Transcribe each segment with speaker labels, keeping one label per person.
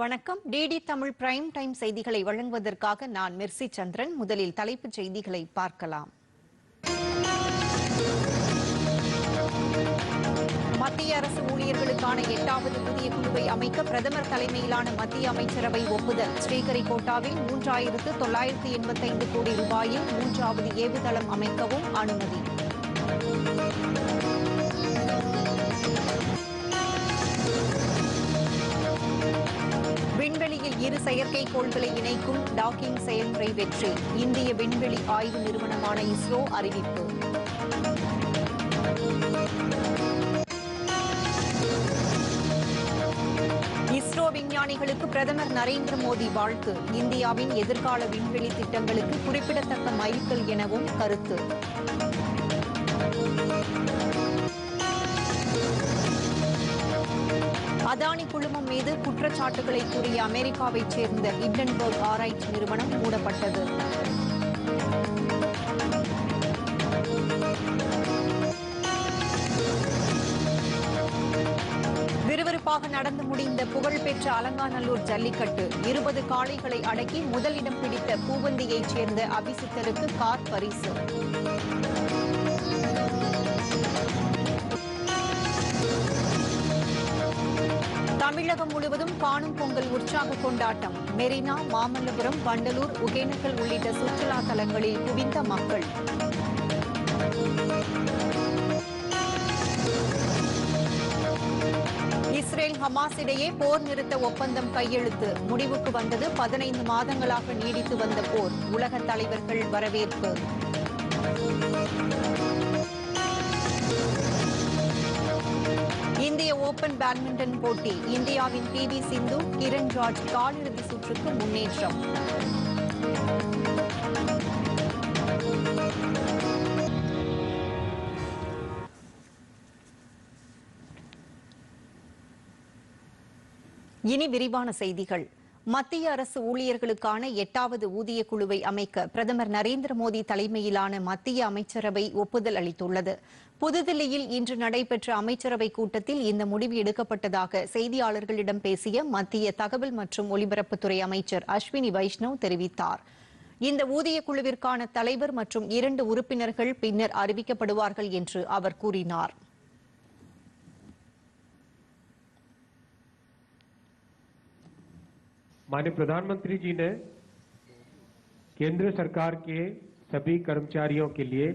Speaker 1: வணக்கம். DD Tamil prime time செய்திகளை வழங்குவதற்காக நான் மெர்சி சந்திரன். முதலில் தலைப்புச் செய்திகளை பார்க்கலாம். மத்திய அரசு ஊழியர்களுக்கான எட்டாவது புதிய குழுவை அமைக்க பிரதமர் தலைமையிலான மத்திய அமைச்சரவை ஒப்புதல். ஸ்ரீஹரிகோட்டாவில் மூன்றாயிரத்து தொள்ளாயிரத்து எண்பத்தைந்து கோடி ரூபாயில் மூன்றாவது ஏவுதளம் அமைக்கவும் அனுமதி. இரு செயற்கைக்கோள்களை இணைக்கும் டாக்கிங் செயல்முறை வெற்றி. இந்திய விண்வெளி ஆய்வு நிறுவனமான இஸ்ரோ அறிவிப்பு. இஸ்ரோ விஞ்ஞானிகளுக்கு பிரதமர் நரேந்திர மோடி வாழ்த்து. இந்தியாவின் எதிர்கால விண்வெளி திட்டங்களுக்கு குறிப்பிடத்தக்க மைல்கல் எனவும் கருத்து. அதானி குழுமம் மீது குற்றச்சாட்டுகளை கூறிய அமெரிக்காவைச் சேர்ந்த இண்டன்பர்க் ஆராய்ச்சி நிறுவனம் மூடப்பட்டது. விறுவிறுப்பாக நடந்து முடிந்த புகழ்பெற்ற அலங்காநல்லூர் ஜல்லிக்கட்டு இருபது காளைகளை அடக்கி முதலிடம் பிடித்த பூவந்தியைச் சேர்ந்த அபிசித்தருக்கு கார் பரிசு. தமிழகம் முழுவதும் காணும் பொங்கல் உற்சாக கொண்டாட்டம். மெரினா மாமல்லபுரம் வண்டலூர் ஒகேனக்கல் உள்ளிட்ட சுற்றுலா தலங்களில் குவிந்த மக்கள். இஸ்ரேல் ஹமாஸ் இடையே போர் நிறுத்த ஒப்பந்தம் கையெழுத்து. முடிவுக்கு வந்தது பதினைந்து மாதங்களாக நீடித்து வந்த போர். உலக தலைவர்கள் வரவேற்பு. இந்திய ஓபன் பேட்மிண்டன் போட்டி இந்தியாவின் பி வி சிந்து கிரண் ராஜ் காலிறுதி சுற்றுக்கு முன்னேற்றம். இனி விரிவான செய்திகள். மத்திய அரசு ஊழியர்களுக்கான எட்டாவது ஊதிய குழுவை அமைக்க பிரதமர் நரேந்திர மோடி தலைமையிலான மத்திய அமைச்சரவை ஒப்புதல் அளித்துள்ளது. புதுதில்லியில் இன்று நடைபெற்ற அமைச்சரவை கூட்டத்தில் இந்த முடிவு எடுக்கப்பட்டதாக செய்தியாளர்களிடம் பேசிய மத்திய தகவல் மற்றும் ஒலிபரப்புத்துறை அமைச்சர் அஸ்வினி வைஷ்ணவ் தெரிவித்தார். இந்த ஊதிய குழுவிற்கான தலைவர் மற்றும் இரண்டு உறுப்பினர்கள் பின்னர் அறிவிக்கப்படுவார்கள் என்று அவர் கூறினார்.
Speaker 2: माननीय प्रधानमंत्री जी ने केंद्र सरकार के सभी कर्मचारियों के लिए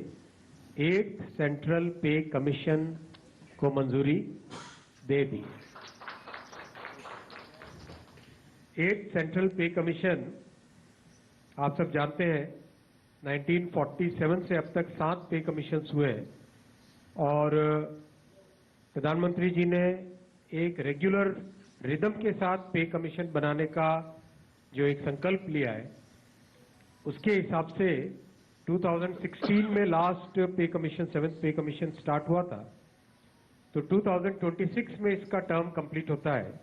Speaker 2: एट सेंट्रल पे कमीशन को मंजूरी दे दी। एट सेंट्रल पे कमीशन, आप सब जानते हैं 1947 से अब तक सात पे कमीशन हुए हैं। और प्रधानमंत्री जी ने एक रेगुलर रिदम के साथ पे कमीशन बनाने का जो एक संकल्प लिया है उसके हिसाब से 2016 में last pay commission seventh pay commission start हुआ था तो 2026 में इसका टर्म कंप्लीट होता है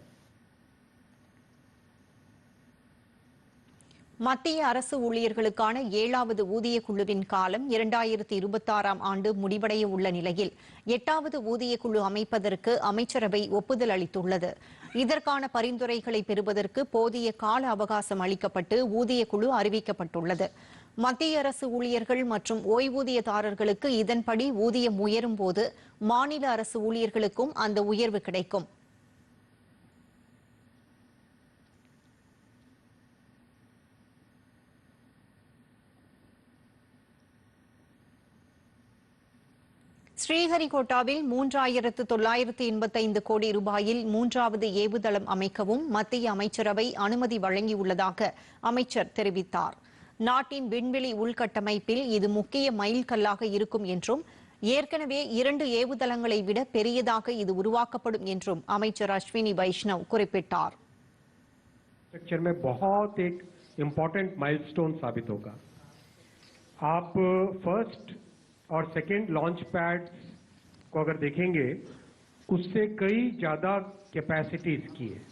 Speaker 1: மத்திய அரசு ஊழியர்களுக்கான ஏழாவது ஊதிய குழுவின் காலம் இரண்டாயிரத்தி இருபத்தாறாம் ஆண்டு முடிவடைய உள்ள நிலையில் எட்டாவது ஊதிய குழு அமைப்பதற்கு அமைச்சரவை ஒப்புதல் அளித்துள்ளது இதற்கான பரிந்துரைகளை பெறுவதற்கு போதிய கால அவகாசம் அளிக்கப்பட்டு ஊதிய குழு அறிவிக்கப்பட்டுள்ளது. மத்திய அரசு ஊழியர்கள் மற்றும் ஓய்வூதியதாரர்களுக்கு இதன்படி ஊதியம் உயரும் போது மாநில அரசு ஊழியர்களுக்கும் அந்த உயர்வு கிடைக்கும். ஸ்ரீஹரிகோட்டாவில் மூன்றாயிரத்து தொள்ளாயிரத்து எண்பத்தைந்து கோடி ரூபாயில் மூன்றாவது ஏவுதளம் அமைக்கவும் மத்திய அமைச்சரவை அனுமதி வழங்கியுள்ளதாக அமைச்சர் தெரிவித்தார் நாட்டின் விண்வெளி உள்கட்டமைப்பில் இது முக்கிய மைல்கல்லாக இருக்கும் என்றும் ஏற்கனவே இரண்டு ஏவுதளங்களை விட பெரியதாக இது உருவாக்கப்படும் என்றும் அமைச்சர் அஸ்வினி வைஷ்ணவ் குறிப்பிட்டார்
Speaker 2: स्ट्रक्चर में बहुत एक इम्पॉर्टेंट माइलस्टोन साबित होगा आप फर्स्ट और सेकेंड लॉन्च पैड को अगर देखेंगे उससे कई ज्यादा कैपेसिटी इसकी है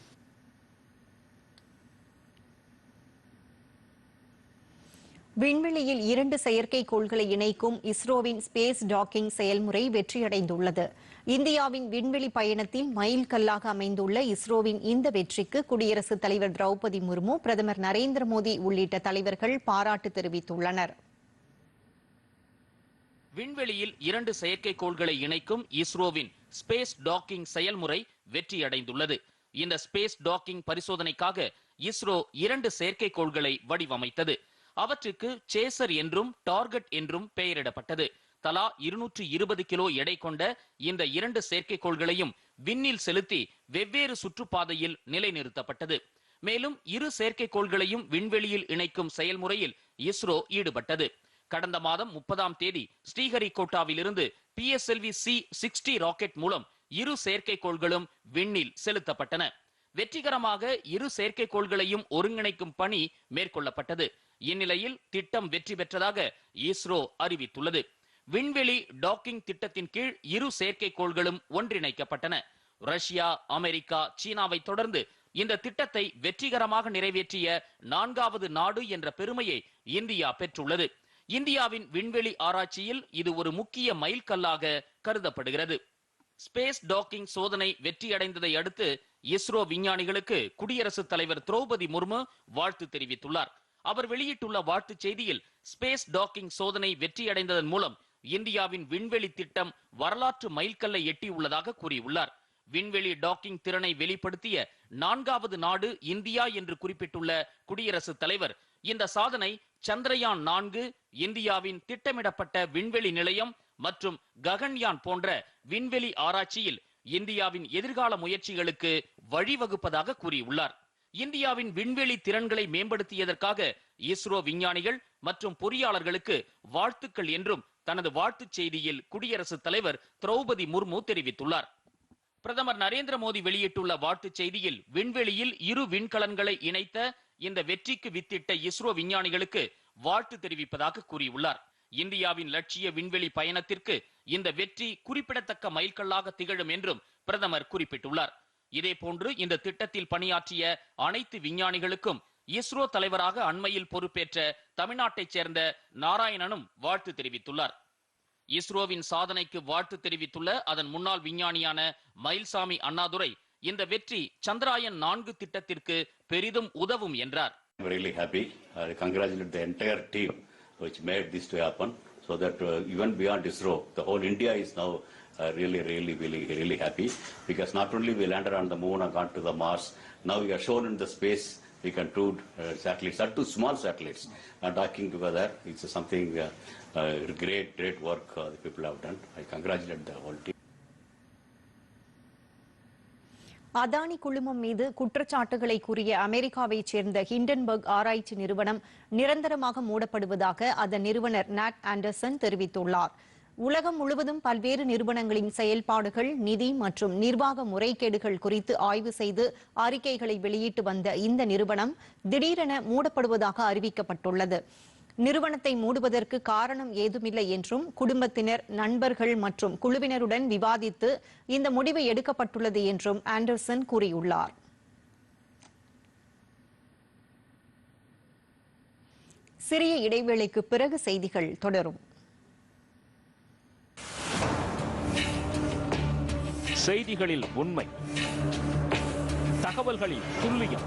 Speaker 1: விண்வெளியில் இரண்டு செயற்கைக்கோள்களை இணைக்கும் இஸ்ரோவின் ஸ்பேஸ் டாக்கிங் செயல்முறை வெற்றியடைந்துள்ளது இந்தியாவின் விண்வெளி பயணத்தில் மைல்கல்லாக அமைந்துள்ள இஸ்ரோவின் இந்த வெற்றிக்கு குடியரசுத் தலைவர் திரௌபதி முர்மு பிரதமர் நரேந்திர மோடி உள்ளிட்ட தலைவர்கள் பாராட்டு தெரிவித்துள்ளனர்
Speaker 3: விண்வெளியில் இரண்டு செயற்கைக்கோள்களை இணைக்கும் இஸ்ரோவின் ஸ்பேஸ் டாக்கிங் செயல்முறை வெற்றியடைந்துள்ளது. இந்த ஸ்பேஸ் டாக்கிங் பரிசோதனைக்காக இஸ்ரோ இரண்டு செயற்கைக்கோள்களை வடிவமைத்தது. அவற்றுக்கு சேசர் என்றும் டார்கெட் என்றும் பெயரிடப்பட்டது. தலா இருநூற்று இருபது கிலோ எடை கொண்ட இந்த இரண்டு செயற்கைக்கோள்களையும் விண்ணில் செலுத்தி வெவ்வேறு சுற்றுப்பாதையில் நிலைநிறுத்தப்பட்டது. மேலும் இரு செயற்கைக்கோள்களையும் விண்வெளியில் இணைக்கும் செயல்முறையில் இஸ்ரோ ஈடுபட்டது. கடந்த மாதம் முப்பதாம் தேதி ஸ்ரீஹரிகோட்டாவிலிருந்து பிஎஸ்எல்வி சி சிக்ஸ்டி ராக்கெட் மூலம் இரு செயற்கைக்கோள்களும் விண்ணில் செலுத்தப்பட்டன. வெற்றிகரமாக இரு செயற்கைக்கோள்களையும் ஒருங்கிணைக்கும் பணி மேற்கொள்ளப்பட்டது. இந்நிலையில் திட்டம் வெற்றி பெற்றதாக இஸ்ரோ அறிவித்துள்ளது. விண்வெளி டாக்கிங் திட்டத்தின் கீழ் இரு செயற்கைக்கோள்களும் ஒன்றிணைக்கப்பட்டன. ரஷ்யா அமெரிக்கா சீனாவை தொடர்ந்து இந்த திட்டத்தை வெற்றிகரமாக நிறைவேற்றிய நான்காவது நாடு என்ற பெருமையை இந்தியா பெற்றுள்ளது. இந்தியாவின் விண்வெளி ஆராய்ச்சியில் இது ஒரு முக்கிய மைல்கல்லாக கருதப்படுகிறது. ஸ்பேஸ் டாக்கிங் சோதனை வெற்றியடைந்ததை அடுத்து இஸ்ரோ விஞ்ஞானிகளுக்கு குடியரசுத் தலைவர் திரௌபதி முர்மு வாழ்த்து தெரிவித்துள்ளார். அவர் வெளியிட்டுள்ள வாழ்த்துச் செய்தியில் ஸ்பேஸ் டாக்கிங் சோதனை வெற்றியடைந்ததன் மூலம் இந்தியாவின் விண்வெளி திட்டம் வரலாற்று மைல்கல்லை எட்டியுள்ளதாக கூறியுள்ளார். விண்வெளி டாக்கிங் திறனை வெளிப்படுத்திய நான்காவது நாடு இந்தியா என்று குறிப்பிட்டுள்ள குடியரசுத் தலைவர் இந்த சாதனை சந்திரயான் நான்கு இந்தியாவின் திட்டமிடப்பட்ட விண்வெளி நிலையம் மற்றும் ககன்யான் போன்ற விண்வெளி ஆராய்ச்சியில் இந்தியாவின் எதிர்கால முயற்சிகளுக்கு வழிவகுப்பதாக கூறியுள்ளார். இந்தியாவின் விண்வெளி திறன்களை மேம்படுத்தியதற்காக இஸ்ரோ விஞ்ஞானிகள் மற்றும் பொறியாளர்களுக்கு வாழ்த்துக்கள் என்றும் தனது வாழ்த்துச் செய்தியில் குடியரசுத் தலைவர் திரௌபதி முர்மு தெரிவித்துள்ளார். பிரதமர் நரேந்திர மோடி வெளியிட்டுள்ள வாழ்த்துச் செய்தியில் விண்வெளியில் இரு விண்கலன்களை இணைத்த இந்த வெற்றிக்கு வித்திட்ட இஸ்ரோ விஞ்ஞானிகளுக்கு வாழ்த்து தெரிவிப்பதாக கூறியுள்ளார். இந்தியாவின் லட்சிய விண்வெளி பயணத்திற்கு இந்த வெற்றி குறிப்பிடத்தக்க மைல்கல்லாக திகழும் என்றும் பிரதமர் குறிப்பிட்டுள்ளார். இதேபோன்று இந்த திட்டத்தில் பணியாற்றிய அனைத்து விஞ்ஞானிகளுக்கும் இஸ்ரோ தலைவராக அண்மையில் பொறுப்பேற்ற தமிழ்நாட்டைச் சேர்ந்த நாராயணனும் வாழ்த்து தெரிவித்துள்ளார். இஸ்ரோவின் சாதனைக்கு வாழ்த்து தெரிவித்துள்ள அதன் முன்னாள் விஞ்ஞானியான மயில்சாமி அண்ணாதுரை இந்த வெற்றி சந்திராயன் நான்கு திட்டத்திற்கு பெரிதும் உதவும் என்றார்.
Speaker 4: I'm really happy. I congratulate the entire team which made this to happen so that uh, even beyond ISRO, the whole India is now uh, really, really, really, really happy because not only we landed on the moon and gone to the Mars, now we are shown in the space we can do uh, satellites, are two small satellites and docking together. It's something uh, uh, great, great work uh, the people have done. I congratulate the whole team.
Speaker 1: Adani குழுமம் மீது குற்றச்சாட்டுகளை கூறிய அமெரிக்காவைச் சேர்ந்த Hindenburg ஆராய்ச்சி நிறுவனம் நிரந்தரமாக மூடப்படுவதாக அதன் நிறுவனர் நாட் ஆண்டர்சன் தெரிவித்துள்ளார். உலகம் முழுவதும் பல்வேறு நிறுவனங்களின் செயல்பாடுகள் நிதி மற்றும் நிர்வாக முறைகேடுகள் குறித்து ஆய்வு செய்து அறிக்கைகளை வெளியிட்டு வந்த இந்த நிறுவனம் திடீரென மூடப்படுவதாக அறிவிக்கப்பட்டுள்ளது. நிறுவனத்தை மூடுவதற்கு காரணம் ஏதுமில்லை என்றும் குடும்பத்தினர் நண்பர்கள் மற்றும் குழுவினருடன் விவாதித்து இந்த முடிவு எடுக்கப்பட்டுள்ளது என்றும் ஆண்டர்சன் கூறியுள்ளார். சிறிய இடைவேளைக்கு பிறகு செய்திகள் தொடரும்.
Speaker 5: செய்திகளில் உண்மை. தகவல்களில் துல்லியம்.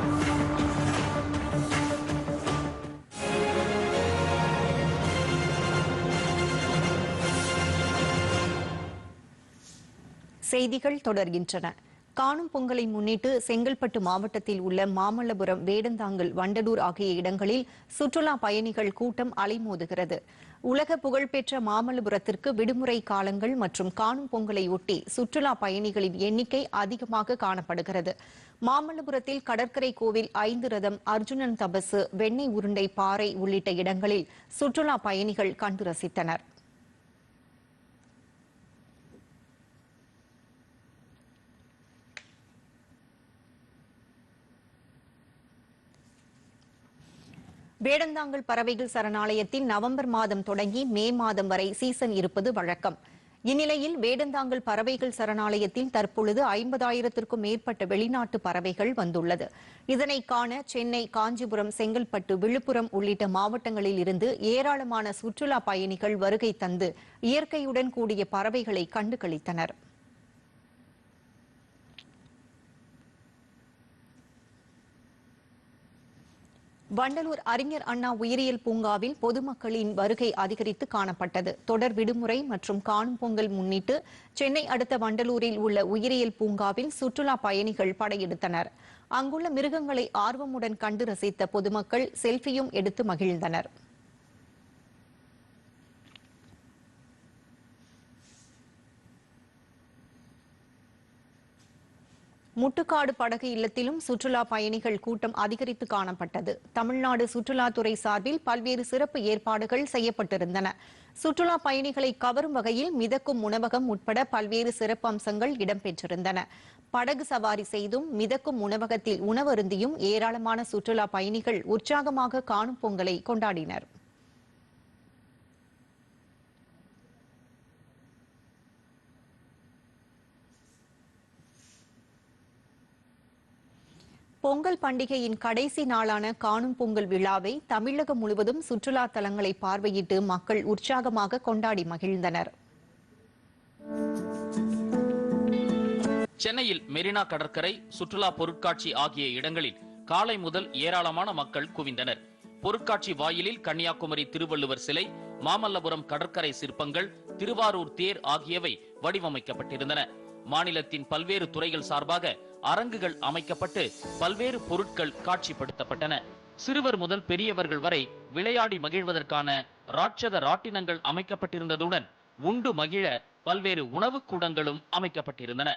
Speaker 1: செய்திகள் தொடர்கின்றன. காணும் பொங்கலை முன்னிட்டு செங்கல்பட்டு மாவட்டத்தில் உள்ள மாமல்லபுரம் வேடந்தாங்கல் வண்டலூர் ஆகிய இடங்களில் சுற்றுலா பயணிகள் கூட்டம் அலைமோதுகிறது. உலக புகழ்பெற்ற மாமல்லபுரத்திற்கு விடுமுறை காலங்கள் மற்றும் காணும் பொங்கலை ஒட்டி சுற்றுலா பயணிகளின் எண்ணிக்கை அதிகமாக காணப்படுகிறது. மாமல்லபுரத்தில் கடற்கரை கோவில் ஐந்து ரதம் அர்ஜுனன் தபசு வெண்ணெய் உருண்டை பாறை உள்ளிட்ட இடங்களில் சுற்றுலா பயணிகள் கண்டு ரசித்தனர். வேடந்தாங்கல் பறவைகள் சரணாலயத்தில் நவம்பர் மாதம் தொடங்கி மே மாதம் வரை சீசன் இருப்பது வழக்கம். இந்நிலையில் வேடந்தாங்கல் பறவைகள் சரணாலயத்தில் தற்பொழுது ஐம்பதாயிரத்திற்கும் மேற்பட்ட வெளிநாட்டு பறவைகள் வந்துள்ளது. இதனை காண சென்னை காஞ்சிபுரம் செங்கல்பட்டு விழுப்புரம் உள்ளிட்ட மாவட்டங்களில் இருந்து ஏராளமான சுற்றுலா பயணிகள் வருகை தந்து இயற்கையுடன் கூடிய பறவைகளை கண்டுகளித்தனர். வண்டலூர் அறிஞர் அண்ணா உயிரியல் பூங்காவில் பொதுமக்களின் வருகை அதிகரித்து காணப்பட்டது. தொடர் விடுமுறை மற்றும் காணும் பொங்கல் முன்னிட்டு சென்னை அடுத்த வண்டலூரில் உள்ள உயிரியல் பூங்காவில் சுற்றுலா பயணிகள் படையெடுத்தனர். அங்குள்ள மிருகங்களை ஆர்வமுடன் கண்டு ரசித்த பொதுமக்கள் செல்ஃபியும் எடுத்து மகிழ்ந்தனர். முட்டுக்காடு படகு இல்லத்திலும் சுற்றுலா பயணிகள் கூட்டம் அதிகரித்து காணப்பட்டது. தமிழ்நாடு சுற்றுலாத்துறை சார்பில் பல்வேறு சிறப்பு ஏற்பாடுகள் செய்யப்பட்டிருந்தன. சுற்றுலா பயணிகளை கவரும் வகையில் மிதக்கும் உணவகம் உட்பட பல்வேறு சிறப்பு அம்சங்கள் இடம்பெற்றிருந்தன. படகு சவாரி செய்தும் மிதக்கும் உணவகத்தில் உணவருந்தியும் ஏராளமான சுற்றுலா பயணிகள் உற்சாகமாக காணும் பொங்கலை கொண்டாடினர். பொங்கல் பண்டிகையின் கடைசி நாளான காணும் பொங்கல் விழாவை தமிழகம் முழுவதும் சுற்றுலா தலங்களை பார்வையிட்டு மக்கள் உற்சாகமாக கொண்டாடி மகிழ்ந்தனர்.
Speaker 3: சென்னையில் மெரினா கடற்கரை சுற்றுலா பொருட்காட்சி ஆகிய இடங்களில் காலை முதல் ஏராளமான மக்கள் குவிந்தனர். பொருட்காட்சி வாயிலில் கன்னியாகுமரி திருவள்ளுவர் சிலை மாமல்லபுரம் கடற்கரை சிற்பங்கள் திருவாரூர் தேர் ஆகியவை வடிவமைக்கப்பட்டிருந்தன. மாநிலத்தின் பல்வேறு துறைகள் சார்பாக அரங்குகள் அமைக்கப்பட்டு பல்வேறு பொருட்கள் காட்சிப்படுத்தப்பட்டன. சிறுவர் முதல் பெரியவர்கள் வரை விளையாடி மகிழ்வதற்கான ராட்சத ராட்டினங்கள் அமைக்கப்பட்டிருந்ததுடன் உண்டு மகிழ பல்வேறு உணவுக் கூடங்களும் அமைக்கப்பட்டிருந்தன.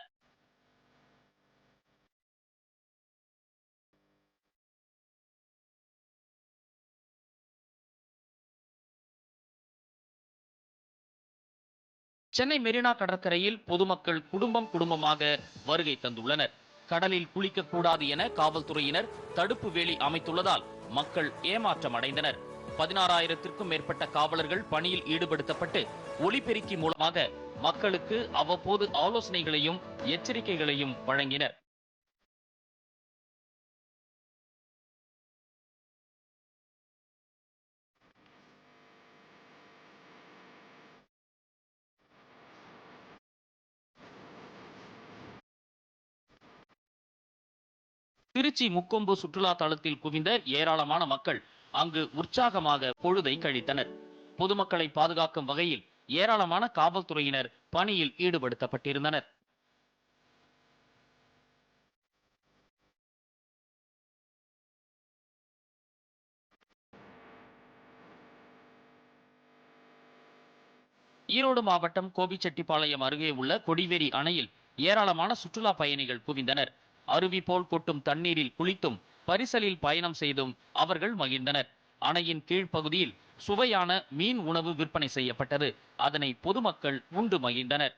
Speaker 3: சென்னை மெரினா கடற்கரையில் பொதுமக்கள் குடும்பம் குடும்பமாக வருகை தந்துள்ளனர். கடலில் குளிக்க கூடாது என காவல்துறையினர் தடுப்பு வேலி அமைத்துள்ளதால் மக்கள் ஏமாற்றம் அடைந்தனர் பதினாறாயிரத்திற்கும் மேற்பட்ட காவலர்கள் பணியில் ஈடுபடுத்தப்பட்டு ஒலிபெருக்கி மூலமாக மக்களுக்கு அவ்வப்போது ஆலோசனைகளையும் எச்சரிக்கைகளையும் வழங்கினர். திருச்சி முக்கொம்பு சுற்றுலா தளத்தில் குவிந்த ஏராளமான மக்கள் அங்கு உற்சாகமாக பொழுதை கழித்தனர். பொதுமக்களை பாதுகாக்கும் வகையில் ஏராளமான காவல்துறையினர் பணியில் ஈடுபடுத்தப்பட்டிருந்தனர். ஈரோடு மாவட்டம் கோபிச்செட்டிப்பாளையம் அருகே உள்ள கொடிவேரி அணையில் ஏராளமான சுற்றுலா பயணிகள் குவிந்தனர். அருவி போல் கொட்டும் தண்ணீரில் குளித்தும் பரிசலில் பயணம் செய்தும் அவர்கள் மகிழ்ந்தனர். அணையின் கீழ்ப்பகுதியில் சுவையான மீன் உணவு விற்பனை செய்யப்பட்டது. அதனை பொதுமக்கள் உண்டு மகிழ்ந்தனர்.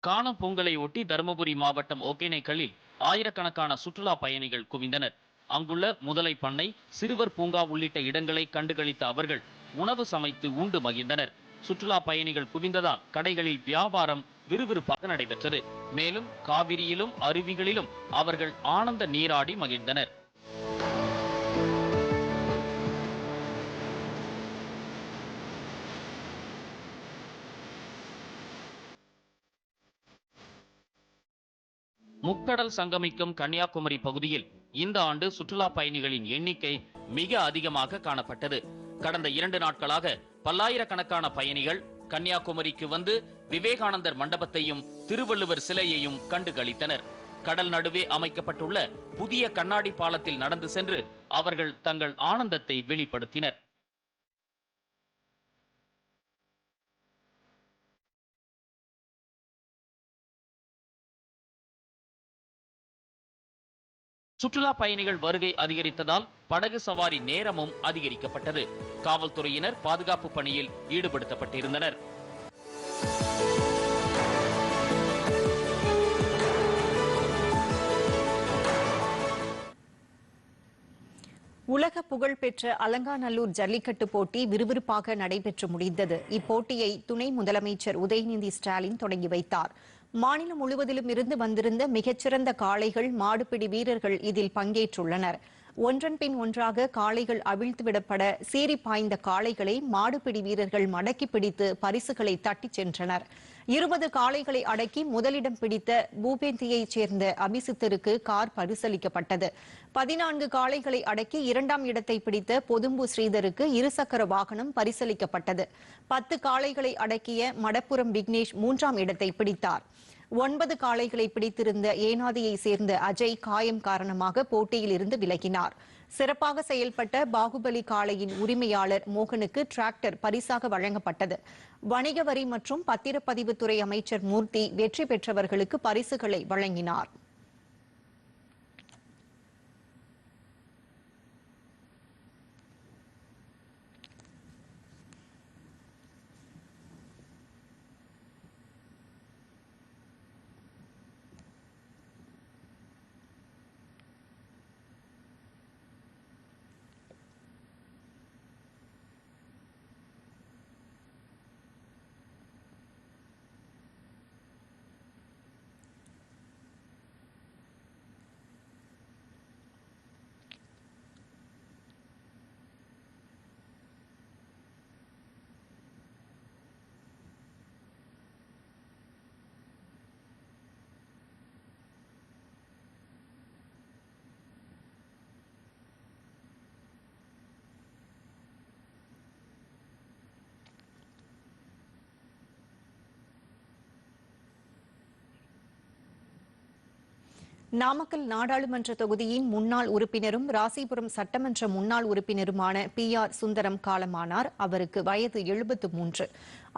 Speaker 3: காணும் பொங்கலை ஒட்டி தருமபுரி மாவட்டம் ஒகேனைக்கல்லில் ஆயிரக்கணக்கான சுற்றுலா பயணிகள் குவிந்தனர். அங்குள்ள முதலை பண்ணை சிறுவர் பூங்கா உள்ளிட்ட இடங்களை கண்டுகளித்த அவர்கள் உணவு சமைத்து உண்டு மகிழ்ந்தனர். சுற்றுலா பயணிகள் குவிந்ததால் கடைகளில் வியாபாரம் விறுவிறுப்பாக நடைபெற்றது. மேலும் காவிரியிலும் அருவிகளிலும் அவர்கள் ஆனந்த நீராடி மகிழ்ந்தனர். முக்கடல் சங்கமிக்கும் கன்னியாகுமரி பகுதியில் இந்த ஆண்டு சுற்றுலா பயணிகளின் எண்ணிக்கை மிக அதிகமாக காணப்பட்டது. கடந்த இரண்டு நாட்களாக பல்லாயிரக்கணக்கான பயணிகள் கன்னியாகுமரிக்கு வந்து விவேகானந்தர் மண்டபத்தையும் திருவள்ளுவர் சிலையையும் கண்டு கழித்தனர் கடல் நடுவே அமைக்கப்பட்டுள்ள புதிய கண்ணாடி பாலத்தில் நடந்து சென்று அவர்கள் தங்கள் ஆனந்தத்தை வெளிப்படுத்தினர். சுற்றுலா பயணிகள் வருகை அதிகரித்ததால் படகு சவாரி நேரமும் அதிகரிக்கப்பட்டது. காவல்துறையினர் பாதுகாப்பு பணியில் ஈடுபடுத்தப்பட்டிருந்தனர்.
Speaker 1: உலக புகழ்பெற்ற அலங்காநல்லூர் ஜல்லிக்கட்டு போட்டி விறுவிறுப்பாக நடைபெற்று முடிந்தது. இப்போட்டியை துணை முதலமைச்சர் உதயநிதி ஸ்டாலின் தொடங்கி வைத்தார். மாநிலம் முழுவதிலும் இருந்து வந்திருந்த மிகச்சிறந்த காளைகள் மாடுபிடி வீரர்கள் இதில் பங்கேற்றுள்ளனர். ஒன்றன் பின் ஒன்றாக காளைகள் அவிழ்த்துவிடப்பட சீறி பாய்ந்த காளைகளை மாடுபிடி வீரர்கள் மடக்கி பிடித்து பரிசுகளை தட்டிச் சென்றனர். இருபது காளைகளை அடக்கி முதலிடம் பிடித்த பூபேந்தியைச் சேர்ந்த அபிசித்தருக்கு கார் பரிசளிக்கப்பட்டது. பதினான்கு காளைகளை அடக்கி இரண்டாம் இடத்தை பிடித்த பொதும்பு ஸ்ரீதருக்கு இருசக்கர வாகனம் பரிசளிக்கப்பட்டது. பத்து காளைகளை அடக்கிய மடப்புரம் விக்னேஷ் மூன்றாம் இடத்தை பிடித்தார். ஒன்பது காளைகளை பிடித்திருந்த ஏனாதியை சேர்ந்த அஜய் காயம் காரணமாக போட்டியில் இருந்து விலகினார். சிறப்பாக செயல்பட்ட பாகுபலி காளையின் உரிமையாளர் மோகனுக்கு டிராக்டர் பரிசாக வழங்கப்பட்டது. வணிக வரி மற்றும் பத்திரப்பதிவுத்துறை அமைச்சர் மூர்த்தி வெற்றி பெற்றவர்களுக்கு பரிசுகளை வழங்கினார். நாமக்கல் நாடாளுமன்ற தொகுதியின் முன்னாள் உறுப்பினரும் ராசிபுரம் சட்டமன்ற முன்னாள் உறுப்பினருமான பி ஆர் சுந்தரம் காலமானார். அவருக்கு வயது எழுபத்து மூன்று.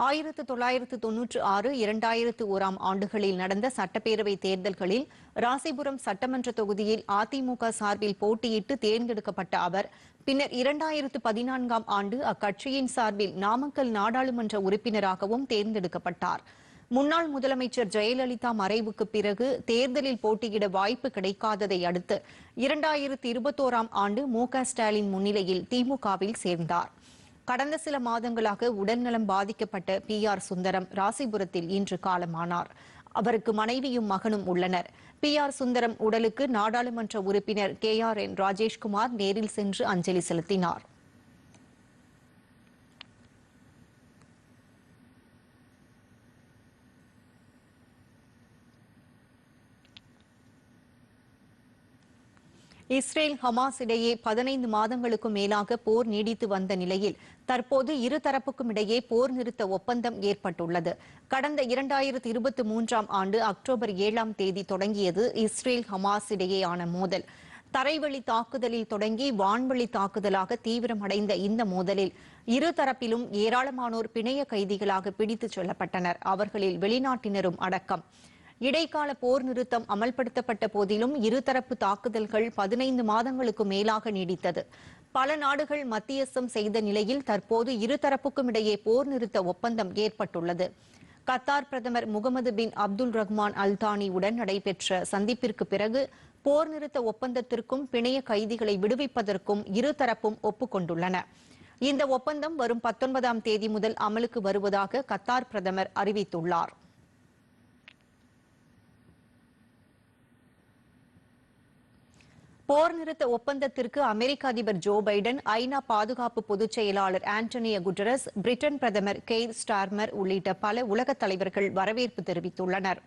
Speaker 1: ஆயிரத்து தொள்ளாயிரத்து தொன்னூற்று ஆறு இரண்டாயிரத்து ஓராம் ஆண்டுகளில் நடந்த சட்டப்பேரவை தேர்தல்களில் ராசிபுரம் சட்டமன்ற தொகுதியில் அதிமுக சார்பில் போட்டியிட்டு தேர்ந்தெடுக்கப்பட்ட அவர் பின்னர் இரண்டாயிரத்து பதினான்காம் ஆண்டு அக்கட்சியின் சார்பில் நாமக்கல் நாடாளுமன்ற உறுப்பினராகவும் தேர்ந்தெடுக்கப்பட்டார். முன்னாள் முதலமைச்சர் ஜெயலலிதா மறைவுக்கு பிறகு தேர்தலில் போட்டியிட வாய்ப்பு கிடைக்காததை அடுத்து இரண்டாயிரத்தி இருபத்தோராம் ஆண்டு மு ஸ்டாலின் முன்னிலையில் திமுகவில் சேர்ந்தார். கடந்த சில மாதங்களாக உடல்நலம் பாதிக்கப்பட்ட பி ஆர் சுந்தரம் ராசிபுரத்தில் இன்று காலமானார். அவருக்கு மனைவியும் மகனும் உள்ளனர். பி ஆர் சுந்தரம் உடலுக்கு நாடாளுமன்ற உறுப்பினர் கே ஆர் என் ராஜேஷ்குமார் நேரில் சென்று அஞ்சலி செலுத்தினார். இஸ்ரேல் ஹமாஸ் இடையே பதினைந்து மாதங்களுக்கும் மேலாக போர் நீடித்து வந்த நிலையில் தற்போது இருதரப்புக்கும் இடையே போர் நிறுத்த ஒப்பந்தம் ஏற்பட்டுள்ளது. கடந்த இரண்டாயிரத்தி இருபத்தி மூன்றாம் ஆண்டு அக்டோபர் ஏழாம் தேதி தொடங்கியது இஸ்ரேல் ஹமாஸ் இடையேயான மோதல். தரைவழி தாக்குதலில் தொடங்கி வான்வழி தாக்குதலாக தீவிரமடைந்த இந்த மோதலில் இரு தரப்பிலும் ஏராளமானோர் பிணைய கைதிகளாக பிடித்துச் செல்லப்பட்டனர். அவர்களில் வெளிநாட்டினரும் அடக்கம். இடைக்கால போர் நிறுத்தம் அமல்படுத்தப்பட்ட போதிலும் இருதரப்பு தாக்குதல்கள் பதினைந்து மாதங்களுக்கு மேலாக நீடித்தது. பல நாடுகள் மத்தியஸ்தம் செய்த நிலையில் தற்போது இருதரப்புக்கும் இடையே போர் நிறுத்த ஒப்பந்தம் ஏற்பட்டுள்ளது. கத்தார் பிரதமர் Mohammed bin Abdul Rahman Al Thani உடன் நடைபெற்ற சந்திப்பிற்கு பிறகு போர் நிறுத்த ஒப்பந்தத்திற்கும் பிணைய கைதிகளை விடுவிப்பதற்கும் இருதரப்பும் ஒப்புக்கொண்டுள்ளன. இந்த ஒப்பந்தம் வரும் பத்தொன்பதாம் தேதி முதல் அமலுக்கு வருவதாக கத்தார் பிரதமர் அறிவித்துள்ளார். போர் நிறுத்த ஒப்பந்தத்திற்கு அமெரிக்க அதிபர் ஜோ பைடன் ஐநா பாதுகாப்பு பொதுச் செயலாளர் ஆண்டனியோ குட்டரஸ் பிரிட்டன் பிரதமர் கெய்ர் ஸ்டார்மர் உள்ளிட்ட பல உலகத் தலைவர்கள் வரவேற்பு தெரிவித்துள்ளனர்.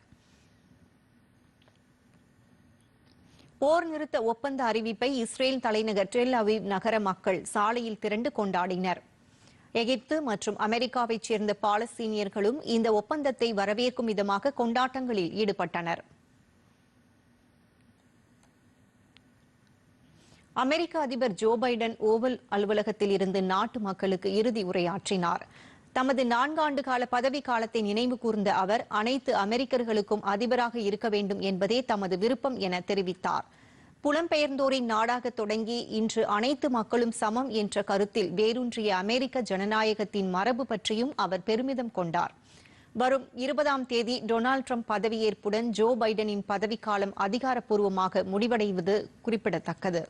Speaker 1: போர் நிறுத்த ஒப்பந்த அறிவிப்பை இஸ்ரேல் தலைநகர் டெல் அவிவ் நகர மக்கள் சாலையில் திரண்டு கொண்டாடினர். எகிப்து மற்றும் அமெரிக்காவைச் சேர்ந்த பாலஸ்தீனியர்களும் இந்த ஒப்பந்தத்தை வரவேற்கும் விதமாக கொண்டாட்டங்களில் ஈடுபட்டனர். அமெரிக்க அதிபர் ஜோ பைடன் ஓவல் அலுவலகத்தில் இருந்து நாட்டு மக்களுக்கு இறுதி உரையாற்றினார். தமது நான்காண்டு கால பதவி காலத்தை நினைவு கூர்ந்த அவர் அனைத்து அமெரிக்கர்களுக்கும் அதிபராக இருக்க வேண்டும் என்பதே தமது விருப்பம் என தெரிவித்தார். புலம்பெயர்ந்தோரின் நாடாக தொடங்கி இன்று அனைத்து மக்களும் சமம் என்ற கருத்தில் வேரூன்றிய அமெரிக்க ஜனநாயகத்தின் மரபு பற்றியும் அவர் பெருமிதம் கொண்டார். வரும் இருபதாம் தேதி டொனால்டு ட்ரம்ப் பதவியேற்புடன் ஜோ பைடனின் பதவிக்காலம் அதிகாரப்பூர்வமாக முடிவடைவது குறிப்பிடத்தக்கது.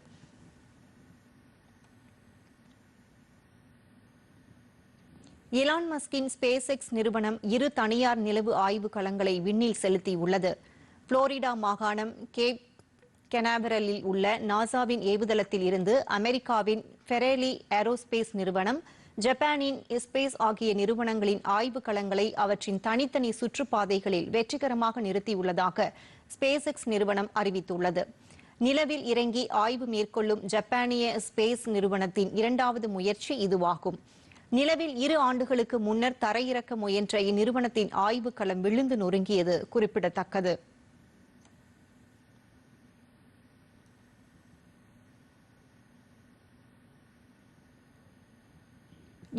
Speaker 1: இலான் மஸ்கின் ஸ்பேஸ் எக்ஸ் நிறுவனம் இரு தனியார் நிலவு ஆய்வு களங்களை விண்ணில் செலுத்தியுள்ளது. புளோரிடா மாகாணம் கேப் கெனாபரலில் உள்ள நாசாவின் ஏவுதளத்தில் இருந்து அமெரிக்காவின் ஃபெரேலி ஏரோஸ்பேஸ் நிறுவனம் ஜப்பானின் ஸ்பேஸ் ஆகிய நிறுவனங்களின் ஆய்வு களங்களை அவற்றின் தனித்தனி சுற்றுப்பாதைகளில் வெற்றிகரமாக நிறுத்தியுள்ளதாக ஸ்பேஸ் எக்ஸ் நிறுவனம் அறிவித்துள்ளது. நிலவில் இறங்கி ஆய்வு மேற்கொள்ளும் ஜப்பானிய ஸ்பேஸ் நிறுவனத்தின் இரண்டாவது முயற்சி இதுவாகும். நிலவில் இரு ஆண்டுகளுக்கு முன்னர் தரையிறக்க முயன்ற இந்நிறுவனத்தின் ஆய்வு களம் விழுந்து நொறுங்கியது குறிப்பிடத்தக்கது.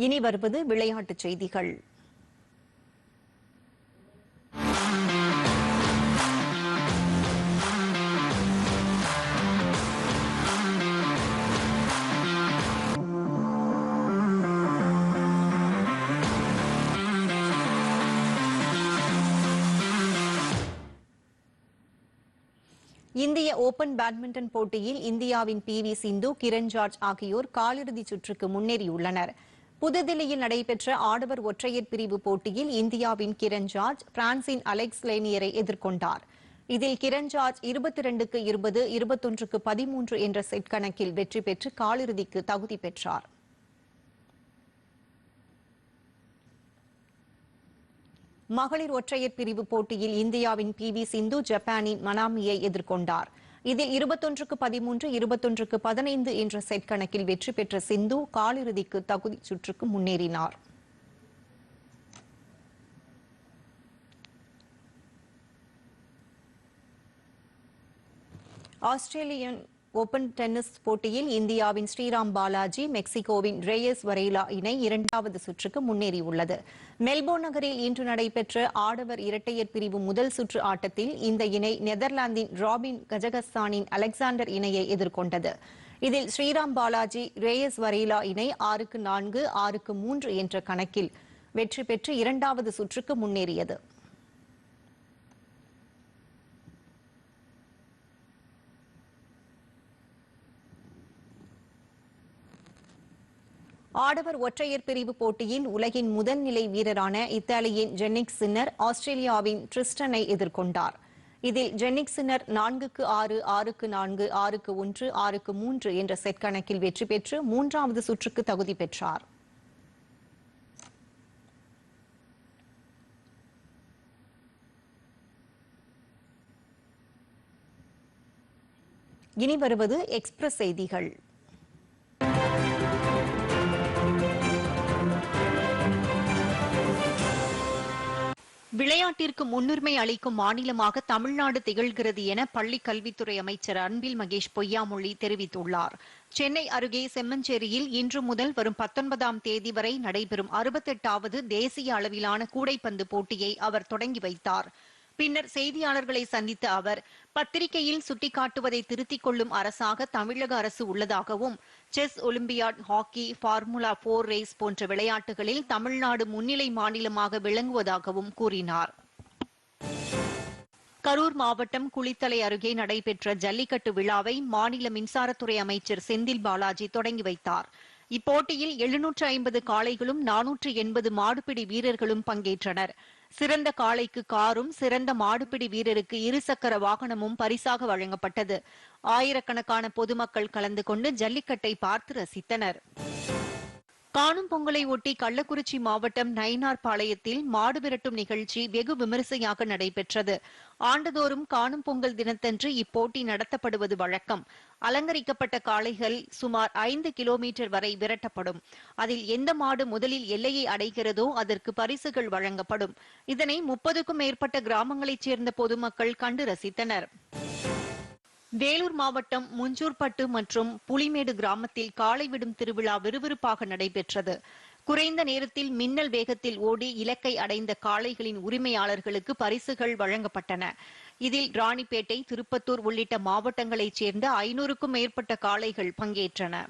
Speaker 1: இனி வருவது விளையாட்டுச் செய்திகள். இந்திய ஓபன் பேட்மிண்டன் போட்டியில் இந்தியாவின் P V Sindhu Kiran George ஆகியோர் காலிறுதி சுற்றுக்கு முன்னேறியுள்ளனர். புதுதில்லியில் நடைபெற்ற ஆடவர் ஒற்றையர் பிரிவு போட்டியில் இந்தியாவின் கிரண் ஜார்ஜ் பிரான்சின் அலெக்ஸ் லேனியரை எதிர்கொண்டார். இதில் கிரண் ஜார்ஜ் இருபத்தி ரெண்டுக்கு இருபது இருபத்தொன்றுக்கு பதிமூன்று என்ற செட் கணக்கில் வெற்றி பெற்று காலிறுதிக்கு தகுதி பெற்றார். மகளிர் ஒற்றையர் பிரிவு போட்டியில் இந்தியாவின் பி வி சிந்து ஜப்பானின் மனாமியை எதிர்கொண்டார். இதில் இருபத்தொன்றுக்கு பதிமூன்று இருபத்தொன்றுக்கு பதினைந்து என்ற செட் கணக்கில் வெற்றி பெற்ற சிந்து காலிறுதிக்கு தகுதி சுற்றுக்கு முன்னேறினார். ஆஸ்திரேலியன் ஓபன் டென்னிஸ் போட்டியில் இந்தியாவின் ஸ்ரீராம் பாலாஜி மெக்சிகோவின் ரேயஸ் வரைலா இணை இரண்டாவது சுற்றுக்கு முன்னேறியுள்ளது. மெல்போர்ன் நகரில் இன்று நடைபெற்ற ஆடவர் இரட்டையர் பிரிவு முதல் சுற்று ஆட்டத்தில் இந்த இணை நெதர்லாந்தின் ராபின் கஜகஸ்தானின் அலெக்சாண்டர் இணையை எதிர்கொண்டது. இதில் ஸ்ரீராம் பாலாஜி ரேயஸ் வரைலா இணை ஆறுக்கு நான்கு ஆறுக்கு மூன்று என்ற கணக்கில் வெற்றி பெற்று இரண்டாவது சுற்றுக்கு முன்னேறியது. ஆடவர் ஒற்றையர் பிரிவு போட்டியில் உலகின் முதல் நிலை வீரரான இத்தாலியின் ஜென்னிக் சின்னர் ஆஸ்திரேலியாவின் ட்ரிஸ்டனை எதிர்கொண்டார். இதில் ஜென்னிக் சின்னர் நான்குக்கு ஆறு ஆறுக்கு நான்கு ஆறுக்கு ஒன்று ஆறுக்கு மூன்று என்ற செட் கணக்கில் வெற்றி பெற்று மூன்றாவது சுற்றுக்கு தகுதி பெற்றார். இனி வருவது எக்ஸ்பிரஸ் செய்திகள். விளையாட்டிற்கு முன்னுரிமை அளிக்கும் மாநிலமாக தமிழ்நாடு திகழ்கிறது என பள்ளி கல்வித்துறை அமைச்சர் அன்பில் மகேஷ் பொய்யாமொழி தெரிவித்துள்ளார். சென்னை அருகே செம்மஞ்சேரியில் இன்று முதல் வரும் பத்தொன்பதாம் தேதி வரை நடைபெறும் அறுபத்தெட்டாவது தேசிய அளவிலான கூடைப்பந்து போட்டியை அவர் தொடங்கி வைத்தார். பின்னர் செய்தியாளர்களை சந்தித்த அவர் பத்திரிகையில் சுட்டிக்காட்டுவதை திருத்திக் கொள்ளும் அரசாக தமிழக அரசு உள்ளதாகவும் chess olympiad hockey formula four race போன்ற விளையாட்டுகளில் தமிழ்நாடு முன்னிலை மாநிலமாக விளங்குவதாகவும் கூறினார். கரூர் மாவட்டம் குளித்தலை அருகே நடைபெற்ற ஜல்லிக்கட்டு விழாவை மாநில மின்சாரத்துறை அமைச்சர் செந்தில் பாலாஜி தொடங்கி வைத்தார். இப்போட்டியில் எழுநூற்று ஐம்பது காளைகளும் நானூற்று எண்பது மாடுபிடி வீரர்களும் பங்கேற்றனர். சிறந்த காளைக்கு காரும் சிறந்த மாடுபிடி வீரருக்கு இருசக்கர வாகனமும் பரிசாக வழங்கப்பட்டது. ஆயிரக்கணக்கான பொதுமக்கள் கலந்து கொண்டு ஜல்லிக்கட்டை பார்த்து ரசித்தனர். காணும் பொங்கலை ஒட்டி கள்ளக்குறிச்சி மாவட்டம் நயினார்பாளையத்தில் மாடு விரட்டும் நிகழ்ச்சி வெகு விமரிசையாக நடைபெற்றது. ஆண்டுதோறும் காணும் பொங்கல் தினத்தன்று இப்போட்டி நடத்தப்படுவது வழக்கம். அலங்கரிக்கப்பட்ட காளைகள் சுமார் ஐந்து கிலோமீட்டர் வரை விரட்டப்படும். அதில் எந்த மாடு முதலில் எல்லையை அடைகிறதோ அதற்கு பரிசுகள் வழங்கப்படும். இதனை முப்பதுக்கும் மேற்பட்ட கிராமங்களைச் சேர்ந்த பொதுமக்கள் கண்டு ரசித்தனர். வேலூர் மாவட்டம் முஞ்சூர்பட்டு மற்றும் புலிமேடு கிராமத்தில் காளை விடும் திருவிழா விறுவிறுப்பாக நடைபெற்றது. குறைந்த நேரத்தில் மின்னல் வேகத்தில் ஓடி இலக்கை அடைந்த காளைகளின் உரிமையாளர்களுக்கு பரிசுகள் வழங்கப்பட்டன. இதில் ராணிப்பேட்டை திருப்பத்தூர் உள்ளிட்ட மாவட்டங்களைச் சேர்ந்த ஐநூறுக்கும் மேற்பட்ட காளைகள் பங்கேற்றன.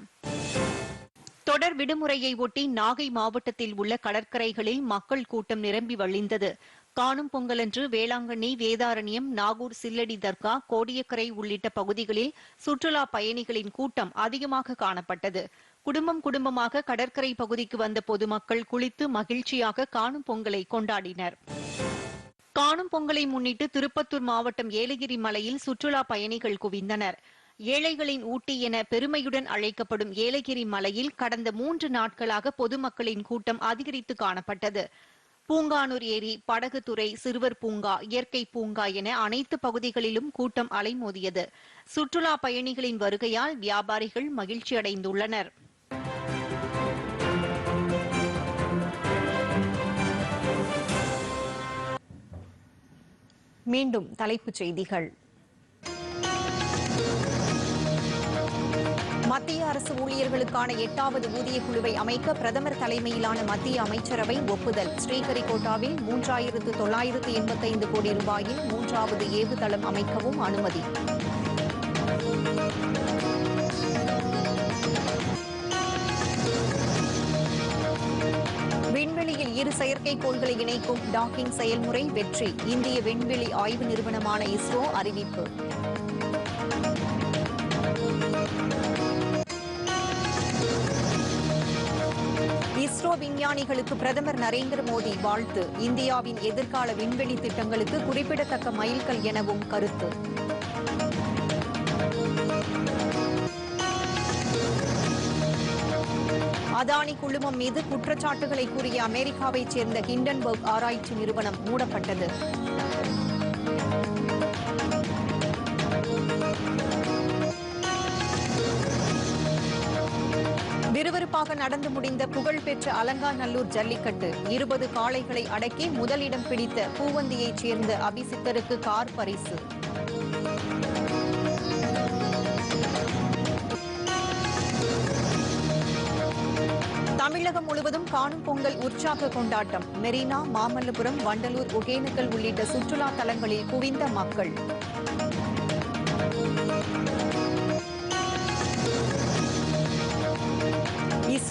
Speaker 1: தொடர் விடுமுறையை ஒட்டி நாகை மாவட்டத்தில் உள்ள கடற்கரைகளில் மக்கள் கூட்டம் நிரம்பி வழிந்தது. காணும் பொங்கலன்று வேளாங்கண்ணி வேதாரண்யம் நாகூர் சில்லடி தர்கா கோடியக்கரை உள்ளிட்ட பகுதிகளில் சுற்றுலா பயணிகளின் கூட்டம் அதிகமாக காணப்பட்டது. குடும்பம் குடும்பமாக கடற்கரை பகுதிக்கு வந்த பொதுமக்கள் குளித்து மகிழ்ச்சியாக காணும் பொங்கலை கொண்டாடினர். காணும் பொங்கலை முன்னிட்டு திருப்பத்தூர் மாவட்டம் ஏலகிரி மலையில் சுற்றுலா பயணிகள் குவிந்தனர். ஏழைகளின் ஊட்டி என பெருமையுடன் அழைக்கப்படும் ஏலகிரி மலையில் கடந்த மூன்று நாட்களாக பொதுமக்களின் கூட்டம் அதிகரித்து காணப்பட்டது. பூங்கானூர் ஏரி படகுத்துறை சிறுவர் பூங்கா இயற்கை பூங்கா என அனைத்து பகுதிகளிலும் கூட்டம் அலைமோதியது. சுற்றுலா பயணிகளின் வருகையால் வியாபாரிகள் மகிழ்ச்சியடைந்துள்ளனர் மீண்டும் தலைப்புச் செய்திகள். மத்திய அரசு ஊழியர்களுக்கான எட்டாவது ஊதிய குழுவை அமைக்க பிரதமர் தலைமையிலான மத்திய அமைச்சரவை ஒப்புதல். ஸ்ரீஹரிகோட்டாவில் மூன்றாயிரத்து தொள்ளாயிரத்து எண்பத்தைந்து கோடி ரூபாயில் மூன்றாவது ஏவுதளம் அமைக்கவும் அனுமதி. விண்வெளியில் இரு செயற்கைக்கோள்களை இணைக்கும் டாக்கிங் செயல்முறை வெற்றி. இந்திய விண்வெளி ஆய்வு நிறுவனமான இஸ்ரோ அறிவிப்பு. இஸ்ரோ விஞ்ஞானிகளுக்கு பிரதமர் நரேந்திர மோடி வாழ்த்து. இந்தியாவின் எதிர்கால விண்வெளி திட்டங்களுக்கு குறிப்பிடத்தக்க மைல்கல் எனவும் கருத்து. அதானி குழுமம் மீது குற்றச்சாட்டுகளை கூறிய அமெரிக்காவைச் சேர்ந்த ஹிண்டன்பர்க் ஆராய்ச்சி நிறுவனம் மூடப்பட்டது. விறுவிறுப்பாக நடந்து முடிந்த புகழ்பெற்ற அலங்காநல்லூர் ஜல்லிக்கட்டு. இருபது காளைகளை அடக்கி முதலிடம் பிடித்த பூவந்தியைச் சேர்ந்த அபிசித்தருக்கு கார் பரிசு. தமிழகம் முழுவதும் காணும் பொங்கல் உற்சாக கொண்டாட்டம். மெரினா மாமல்லபுரம் வண்டலூர் ஒகேனக்கல் உள்ளிட்ட சுற்றுலா தலங்களில் குவிந்த மக்கள்.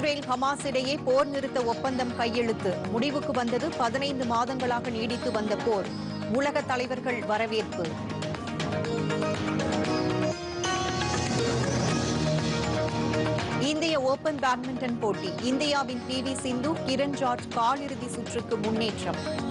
Speaker 1: இஸ்ரேல் ஹமாஸ் இடையே போர் நிறுத்த ஒப்பந்தம் கையெழுத்து. முடிவுக்கு வந்தது பதினைந்து மாதங்களாக நீடித்து வந்த போர். உலக தலைவர்கள் வரவேற்பு. இந்திய ஓபன் பேட்மிண்டன் போட்டி. இந்தியாவின் P V Sindhu Kiran George காலிறுதி சுற்றுக்கு முன்னேற்றம்.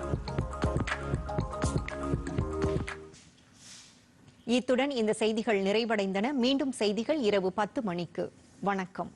Speaker 1: இத்துடன் இந்த செய்திகள் நிறைவடைந்தன. மீண்டும் செய்திகள் இரவு பத்து மணிக்கு. வணக்கம்.